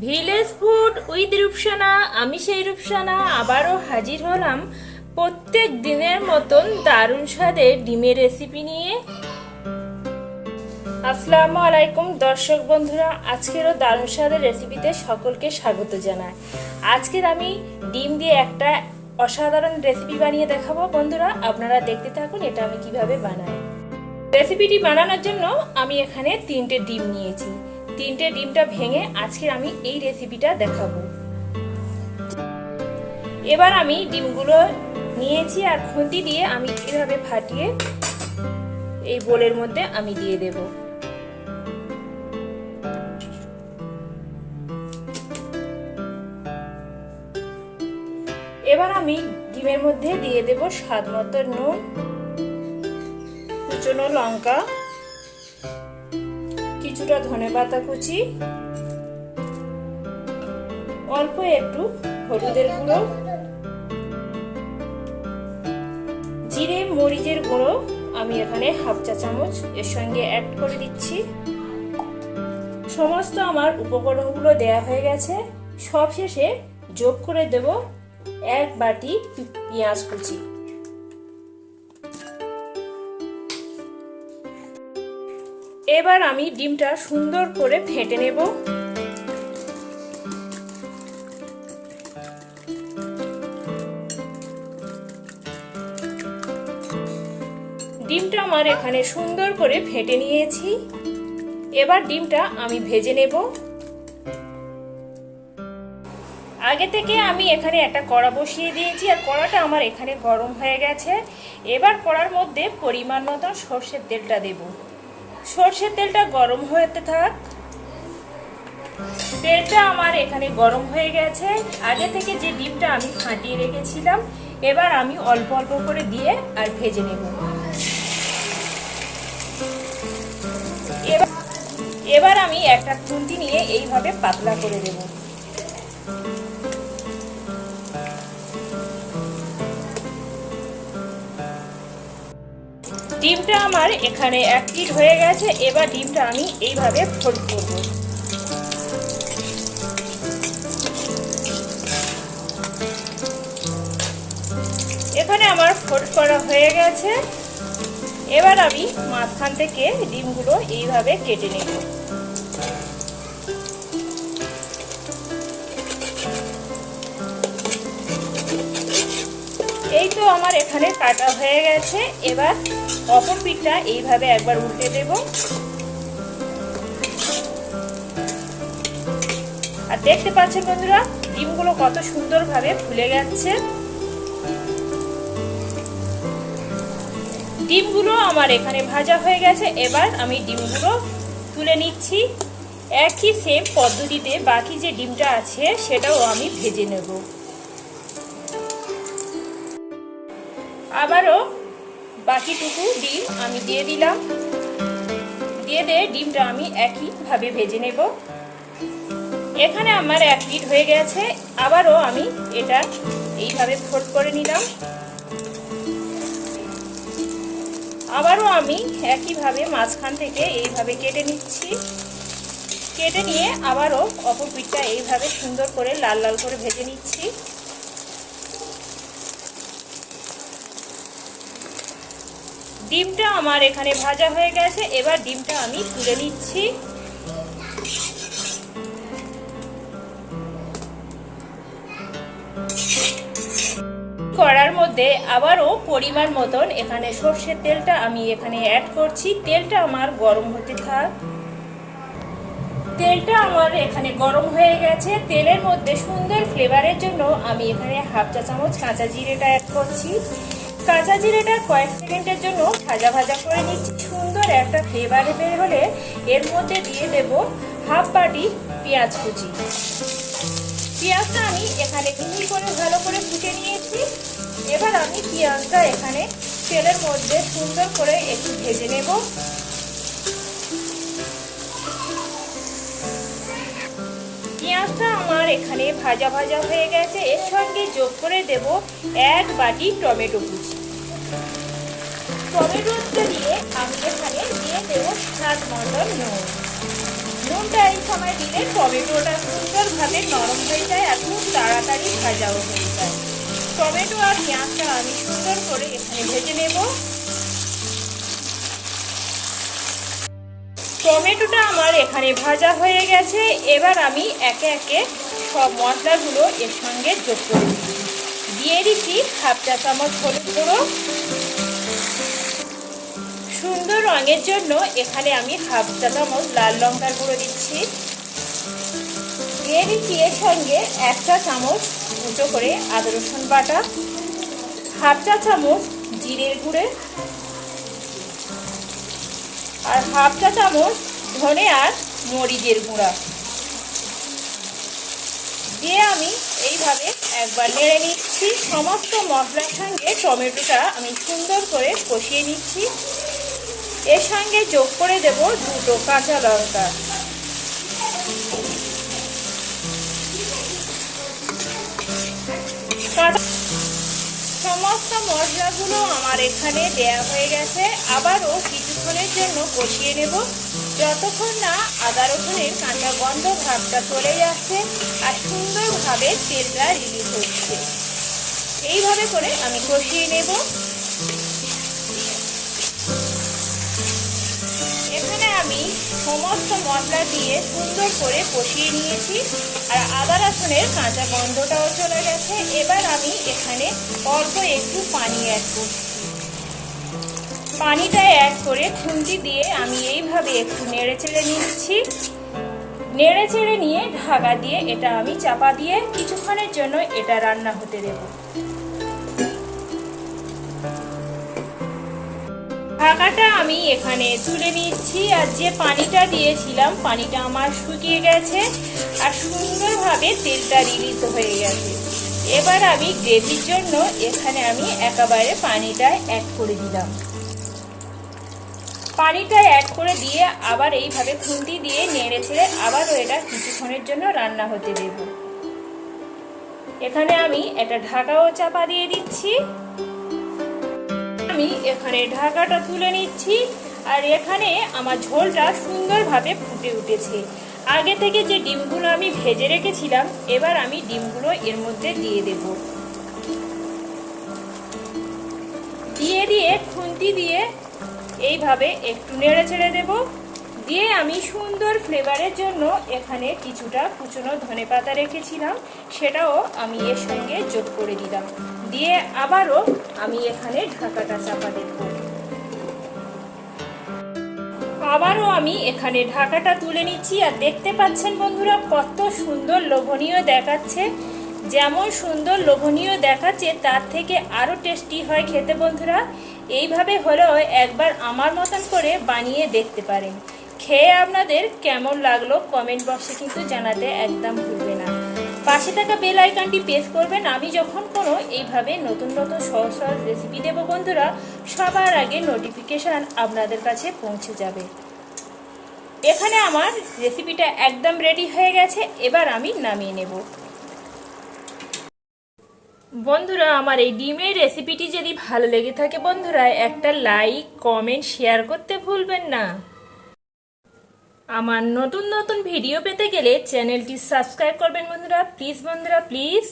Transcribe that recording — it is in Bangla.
ভিলেজ ফুড উইথ রূপসানা, আমি সেই রূপসানা, আবারও হাজির হলাম প্রত্যেক দিনের মতন দারুণ স্বাদের ডিমের রেসিপি নিয়ে। আসসালামু আলাইকুম দর্শক বন্ধুরা, আজকেরও দারুণ স্বাদের রেসিপিতে সকলকে স্বাগত জানাই। আজকের আমি ডিম দিয়ে একটা অসাধারণ রেসিপি বানিয়ে দেখাবো। বন্ধুরা, আপনারা দেখতে থাকুন এটা আমি কীভাবে বানাই। রেসিপিটি বানানোর জন্য আমি এখানে তিনটে ডিম নিয়েছি। তিনটে ডিমটা ভেঙে আজকে আমি এই রেসিপিটা দেখাবো। এবার আমি ডিমগুলো নিয়েছি আর খুন্তি দিয়ে আমি এভাবে ফাটিয়ে এই বোলের মধ্যে আমি দিয়ে দেব। এবার আমি ডিমের মধ্যে দিয়ে দেব স্বাদ মতো নুন, কুচনো লঙ্কা কিছুটা ধনে পাতা কুচি, অল্প একটু হলুদের গুঁড়ো, জিরে, মরিচের গুঁড়ো আমি এখানে হাফ চা চামচ এর সঙ্গে অ্যাড করে দিচ্ছি। সমস্ত আমার উপকরণগুলো দেয়া হয়ে গেছে। সব শেষে যোগ করে দেব এক বাটি পেঁয়াজ কুচি। এবার আমি ডিমটা সুন্দর করে ফেটে নেব। ডিমটা আমার এখানে সুন্দর করে ফেটে নিয়েছি। এবার ডিমটা আমি ভেজে নেব। আগে থেকে আমি এখানে একটা কড়া বসিয়ে দিয়েছি আর কড়াটা আমার এখানে গরম হয়ে গেছে। এবার কড়ার মধ্যে পরিমাণ মতো সর্ষের তেলটা দেবো। সর্ষের তেলটা গরম হতে থাক। তেলটা আমার এখানে গরম হয়ে গেছে। আগে থেকে যে ডিমটা আমি ফাটিয়ে রেখেছিলাম, এবার আমি অল্প অল্প করে দিয়ে আর ভেজে নেব। এবার আমি একটা খুন্তি নিয়ে এইভাবে পাতলা করে দেব। ডিমটা আমার এখানে এক প্লেট হয়ে গেছে, এবার ডিমটা আমি এইভাবে ফোল্ড করব। এখানে আমার ফোল্ড করা হয়ে গেছে। এবার আমি মাঝখান থেকে ডিমগুলো এইভাবে কেটে নেব। এই তো আমার এখানে কাটা হয়ে গেছে। এবার অপর পিঠটা এইভাবে একবার উল্টে দেব। আর দেখতে পাচ্ছেন বন্ধুরা, ডিমগুলো কত সুন্দরভাবে ফুলে যাচ্ছে ডিমগুলো আমার এখানে ভাজা হয়ে গেছে, এবার আমি ডিমগুলো তুলে নিচ্ছি। একই সেম পদ্ধতিতে বাকি যে ডিমটা আছে, সেটাও আমি ভেজে নেব। আবারও বাকিটুকু ডিম আমি দিয়ে দিলাম। দিয়ে দিয়ে ডিমটা আমি একইভাবে ভেজে নেব। এখানে আমার এক পিট হয়ে গেছে, আবারও আমি এটা এইভাবে ফোল্ড করে নিলাম। আবারও আমি একইভাবে মাঝখান থেকে এইভাবে কেটে নিচ্ছি। কেটে নিয়ে আবারও অপর পিঠটা এইভাবে সুন্দর করে লাল লাল করে ভেজে নিচ্ছি। ডিমটা আমার এখানে ভাজা হয়ে গেছে, এবার ডিমটা আমি তুলে নিচ্ছি। করার মধ্যে আবারও পরিমাণ মতন এখানে সর্ষের তেলটা আমি এখানে অ্যাড করছি। তেলটা আমার গরম হতে থাক। তেলটা আমার এখানে গরম হয়ে গেছে। তেলের মধ্যে সুন্দর ফ্লেভারের জন্য আমি এখানে হাফ চা চামচ কাঁচা জিরেটা অ্যাড করছি। কাঁচা জিরেটা কয়েক সেকেন্ডের জন্য ভাজা ভাজা করে নিচ্ছি। সুন্দর একটা ফ্লেভার বের হলে এর মধ্যে দিয়ে দেব হাফ বাটি পেঁয়াজ কুচি। পেঁয়াজটা আমি এখানে মিহি করে ভালো করে ফুটে নিয়েছি। এবার আমি পেঁয়াজটা এখানে তেলের মধ্যে সুন্দর করে একটু ভেজে নেব। এখানে ভাজা ভাজা হয়ে গেছে। এর সঙ্গে যোগ করে দেব এক বাটি টমেটো কুচি। টমেটোটা দিয়ে আমি এখানে দিয়ে দেবো স্বাদ মতন নুন। নুনটা এই সময় দিলে টমেটোটা সুন্দরভাবে নরম হয়ে যায় আর খুব তাড়াতাড়ি ভাজাও হয়ে যায়। টমেটো আর পেঁয়াজটা আমি সুন্দর করে এখানে ভেজে নেব। টমেটোটা আমার এখানে ভাজা হয়ে গেছে। এবার আমি একে একে সব মশলাগুলো এর সঙ্গে যোগ করে দিয়ে দিচ্ছি হাফ চা চামচ হলুদ গুঁড়ো। সুন্দর রঙের জন্য এখানে আমি হাফ চা চামচ লাল লঙ্কার গুঁড়ো দিচ্ছি। দিয়ে দিচ্ছি এর সঙ্গে এক চা চামচ উঁচো করে আদা রসুন বাটা। হাফ চা চামচ জিরের গুঁড়ে। আর হাফ চা চামচ ধনে আর মরিচের গুঁড়া। দিয়ে আমি এইভাবে একবার নেড়ে নিচ্ছি। সমস্ত মশলার সঙ্গে টমেটোটা আমি সুন্দর করে কষিয়ে নিচ্ছি। এর সঙ্গে যোগ করে দেব দুটো কাঁচা লঙ্কা। সমস্ত মশলাগুলো আমার এখানে দেয়া হয়ে গেছে। আবারও কিছুক্ষণের জন্য কষিয়ে নেব। যতক্ষণ না আদা রসুনের কাঁচা গন্ধ ভাবটা চলে যাচ্ছে আর সুন্দরভাবে তেলটা রিলিজ হচ্ছে। এইভাবে করে আমি কষিয়ে নেব। এখানে আমি সমস্ত মশলা দিয়ে সুন্দর করে কষিয়ে নিয়েছি আর আদা রসুনের কাঁচা গন্ধটাও চলে গেছে। এবার আমি এখানে অল্প একটু পানি অ্যাড করছি। পানিটা অ্যাড করে খুন্তি দিয়ে আমি এইভাবে একটু নেড়ে চেড়ে নিচ্ছি। নেড়ে চেড়ে নিয়ে ঢাকা দিয়ে এটা আমি চাপা দিয়ে কিছুক্ষণের জন্য এটা রান্না হতে দেবো। ঢাকাটা আমি এখানে তুলে নিচ্ছি আর যে পানিটা দিয়েছিলাম, পানিটা আমার শুকিয়ে গেছে আর সুন্দরভাবে তেলটা রিলিজ হয়ে গেছে। এবার আমি গ্রেভির জন্য এখানে আমি একেবারে পানিটা অ্যাড করে দিলাম। পানিটা অ্যাড করে দিয়ে আবার এইভাবে খুন্তি দিয়ে নেড়ে ছেড়ে আবারও এটা কিছুক্ষণের জন্য রান্না হতে দেব। এখানে আমি একটা ঢাকাও চাপা দিয়ে দিচ্ছি। আমি এখানে ঢাকাটা তুলে নিচ্ছি আর এখানে আমার ঝোলটা সুন্দরভাবে ফুটে উঠেছে। আগে থেকে যে ডিমগুলো আমি ভেজে রেখেছিলাম, এবার আমি ডিমগুলো এর মধ্যে দিয়ে দেব। দিয়ে দিয়ে খুন্তি দিয়ে এইভাবে একটু নেড়ে ছেড়ে দেব। দিয়ে আমি সুন্দর ফ্লেভারের জন্য এখানে কিছুটা কুচনো ধনে পাতা রেখেছিলাম। সেটাও আমি এর সঙ্গে যোগ করে দিলাম। দিয়ে আবারও আমি এখানে ঢাকাটা চাপা দেব। আবারও আমি এখানে ঢাকাটা তুলে নিচ্ছি। আর দেখতে পাচ্ছেন বন্ধুরা, কত সুন্দর লোভনীয় দেখাচ্ছে। যেমন সুন্দর লোভনীয় দেখাচ্ছে, তার থেকে আরও টেস্টি হয় খেতে বন্ধুরা। এইভাবে হলেও একবার আমার মতন করে বানিয়ে দেখতে পারেন। খেয়ে আপনাদের কেমন লাগল কমেন্ট বক্সে কিন্তু জানাতে একদম ভুলবে না। পাশে থাকা বেল আইকনটি প্রেস করবেন। আমি যখন কোনো এইভাবে নতুন নতুন সহজ সহজ রেসিপি দেব বন্ধুরা, সবার আগে নোটিফিকেশান আপনাদের কাছে পৌঁছে যাবে। এখানে আমার রেসিপিটা একদম রেডি হয়ে গেছে। এবার আমি নামিয়ে নেব। বন্ধুরা, আমার এই ডিমের রেসিপিটি যদি ভালো লেগে থাকে বন্ধুরা, একটা লাইক কমেন্ট শেয়ার করতে ভুলবেন না। আমার নতুন নতুন ভিডিও পেতে গেলে চ্যানেলটি সাবস্ক্রাইব করবেন বন্ধুরা। প্লিজ বন্ধুরা প্লিজ